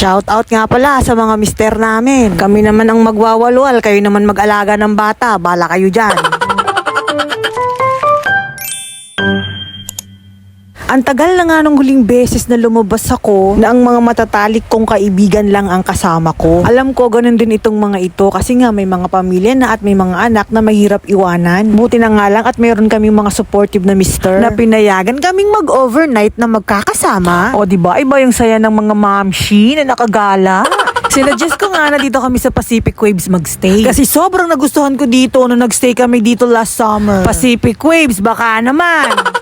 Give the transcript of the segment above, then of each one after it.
Shout out nga pala sa mga mister namin. Kami naman ang magwawalwal, kayo naman mag-alaga ng bata. Bala kayo dyan. Ang tagal na nga nung huling beses na lumabas ako na ang mga matatalik kong kaibigan lang ang kasama ko. Alam ko ganun din itong mga ito kasi nga may mga pamilya na at may mga anak na mahirap iwanan. Buti na nga lang at meron kaming mga supportive na mister na pinayagan kaming mag-overnight na magkakasama. O di ba iba yung saya ng mga mamshi na nakagala? Sinuggest ko nga na dito kami sa Pacific Waves magstay. Kasi sobrang nagustuhan ko dito nung nagstay kami dito last summer. Pacific Waves, baka naman.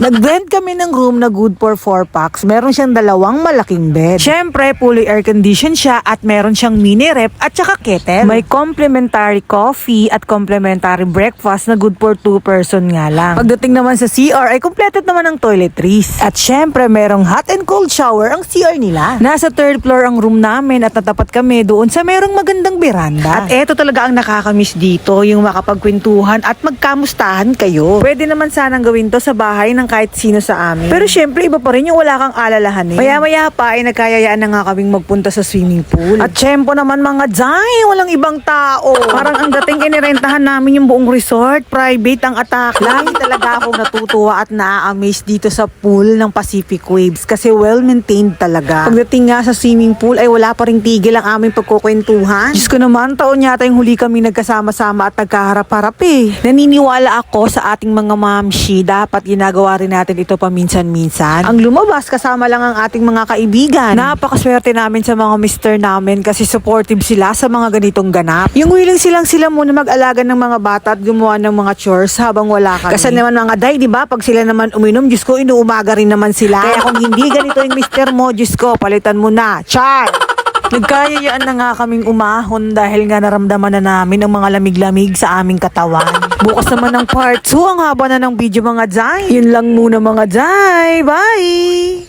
Nag-rent kami ng room na good for 4 packs. Meron siyang dalawang malaking bed. Siyempre, fully air conditioned siya at meron siyang mini rep at saka kettle. May complimentary coffee at complimentary breakfast na good for 2 person nga lang. Pagdating naman sa CR ay completed naman ng toiletries. At siyempre, merong hot and cold shower ang CR nila. Nasa third floor ang room namin at natapat kami doon sa merong magandang veranda. At eto talaga ang nakakamiss dito, yung makapagkwentuhan at magkamustahan kayo. Pwede naman sanang gawin to sa bahay ng kahit sino sa amin. Pero syempre, iba pa rin yung wala kang alalahanin. Maya-maya pa ay nagkayayaan na nga kaming magpunta sa swimming pool. At syempre naman mga Jai, walang ibang tao. Parang ang dating inirentahan namin yung buong resort, private ang attack. Lagi talaga akong natutuwa at naa-amaze dito sa pool ng Pacific Waves kasi well-maintained talaga. Pagdating nga sa swimming pool ay wala pa rin tigil ang aming pagkukwentuhan. Diyos ko naman, taon yata yung huli kami nagkasama-sama at nagkaharap-harap eh. Naniniwala ako sa ating mga mamshi, dapat ginagawa rin natin ito paminsan-minsan. Ang lumabas kasama lang ang ating mga kaibigan. Napakaswerte namin sa mga mister namin kasi supportive sila sa mga ganitong ganap. Yung willing silang sila muna mag-alaga ng mga bata at gumawa ng mga chores habang wala kami. Kasi naman mga day, di ba? Pag sila naman uminom, Diyos ko, inuumaga rin naman sila. Kaya kung hindi ganito yung mister mo, Diyos ko, palitan mo na. Char! Nagkayayaan na nga kaming umahon dahil nga naramdaman na namin ang mga lamig-lamig sa aming katawan. Bukas naman ng part 2, ang haba na ng video mga Jai. Yun lang muna mga Jai. Bye!